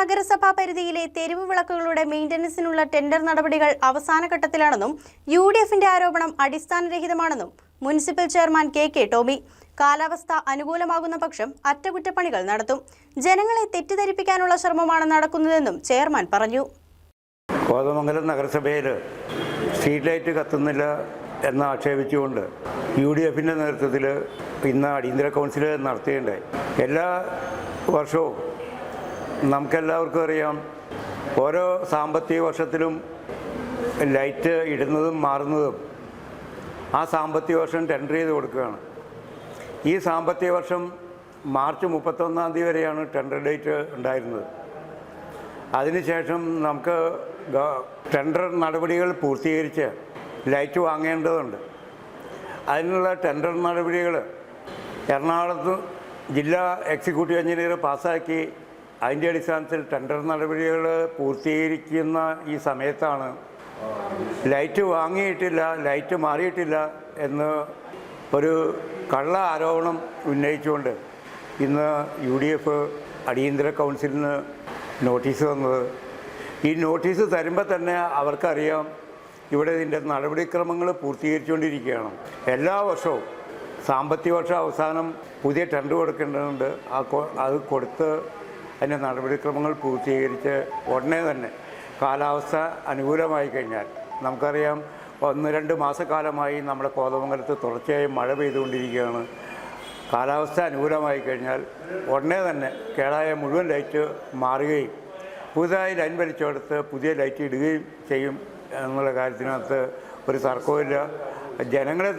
നഗരസഭാ പരിധിയിലെ തെരുവ് വിളക്കുകളുടെ മെയിന്റനൻസിനുള്ള ടെൻഡർ നടപടികൾ അവസാന ഘട്ടത്തിലാണെന്നും യു ഡി എഫിന്റെ ആരോപണം അടിസ്ഥാനരഹിതമാണെന്നും municipal chairman K K Tomy. കാലാവസ്ഥ അനുകൂലമാകുന്ന പക്ഷം അറ്റകുറ്റപ്പണികൾ നടത്തും. ജനങ്ങളെ തെറ്റിദ്ധരിപ്പിക്കാനുള്ള ശ്രമമാണ് നടക്കുന്നതെന്നും ചെയർമാൻ പറഞ്ഞു. കോതമംഗലം നഗരസഭയിൽ സ്ട്രീറ്റ് ലൈറ്റ് കത്തുന്നില്ല എന്ന് ആക്ഷേപിച്ചുകൊണ്ട് യു ഡി എഫിന്റെ നേതൃത്വത്തിൽ ഇന്ന് അടിയന്തര കൗൺസിൽ നടത്തിയിട്ടുണ്ട് എല്ലാ വർഷവും നമുക്കെല്ലാവർക്കും അറിയാം. ഓരോ സാമ്പത്തിക വർഷത്തിലും ലൈറ്റ് ഇടുന്നതും മാറുന്നതും ആ സാമ്പത്തിക വർഷം ടെൻഡർ ചെയ്ത് കൊടുക്കുകയാണ്. ഈ സാമ്പത്തിക വർഷം മാർച്ച് മുപ്പത്തൊന്നാം തീയതി വരെയാണ് ടെൻഡർ ഡേറ്റ് ഉണ്ടായിരുന്നത്. അതിനുശേഷം നമുക്ക് ടെൻഡർ നടപടികൾ പൂർത്തീകരിച്ച് ലൈറ്റ് വാങ്ങേണ്ടതുണ്ട്. അതിനുള്ള ടെൻഡർ നടപടികൾ എറണാകുളത്ത് ജില്ലാ എക്സിക്യൂട്ടീവ് എഞ്ചിനീയർ പാസ്സാക്കി അതിന്റെ അടിസ്ഥാനത്തിൽ ടെൻഡർ നടപടികൾ പൂർത്തീകരിക്കുന്ന ഈ സമയത്താണ്. ലൈറ്റ് വാങ്ങിയിട്ടില്ല ലൈറ്റ് മാറിയിട്ടില്ല എന്ന് ഒരു കള്ള ആരോപണം ഉന്നയിച്ചുകൊണ്ട് ഇന്ന് യു ഡി എഫ് അടിയന്തര കൗൺസിലിന് നോട്ടീസ് തന്നത്. ഈ നോട്ടീസ് തരുമ്പോൾ തന്നെ അവർക്കറിയാം ഇവിടെ ഇതിന്റെ നടപടിക്രമങ്ങൾ പൂർത്തീകരിച്ചുകൊണ്ടിരിക്കുകയാണ്. എല്ലാ വർഷവും സാമ്പത്തിക വർഷം അവസാനം പുതിയ ടെൻഡർ കൊടുക്കേണ്ടതുണ്ട്. ആ അത് കൊടുത്ത് അതിന്റെ നടപടിക്രമങ്ങൾ പൂർത്തീകരിച്ച് ഉടനെ തന്നെ കാലാവസ്ഥ അനുകൂലമായി കഴിഞ്ഞാൽ നമുക്കറിയാം ഒന്ന് രണ്ട് മാസക്കാലമായി നമ്മുടെ കോതമംഗലത്ത് തുടർച്ചയായി മഴ പെയ്തുകൊണ്ടിരിക്കുകയാണ്. കാലാവസ്ഥ അനുകൂലമായി കഴിഞ്ഞാൽ ഉടനെ തന്നെ കേടായ മുഴുവൻ ലൈറ്റ് മാറുകയും പുതുതായി ലൈൻ വലിച്ചെടുത്ത് പുതിയ ലൈറ്റ് ഇടുകയും ചെയ്യും. എന്നുള്ള കാര്യത്തിനകത്ത് ഒരു തർക്കവുമില്ല. ജനങ്ങളെ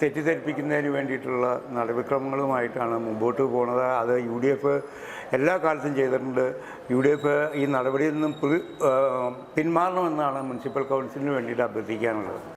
തെറ്റിദ്ധരിപ്പിക്കുന്നതിന് വേണ്ടിയിട്ടുള്ള നടപടിക്രമങ്ങളുമായിട്ടാണ് മുമ്പോട്ട് പോകുന്നത് അത് യു ഡി എഫ് എല്ലാ കാലത്തും ചെയ്തിട്ടുണ്ട്. യു ഡി എഫ് ഈ നടപടിയിൽ നിന്നും പിന്മാറണമെന്നാണ് മുനിസിപ്പൽ കൗൺസിലിന് വേണ്ടിയിട്ട് അഭ്യർത്ഥിക്കാനുള്ളത്.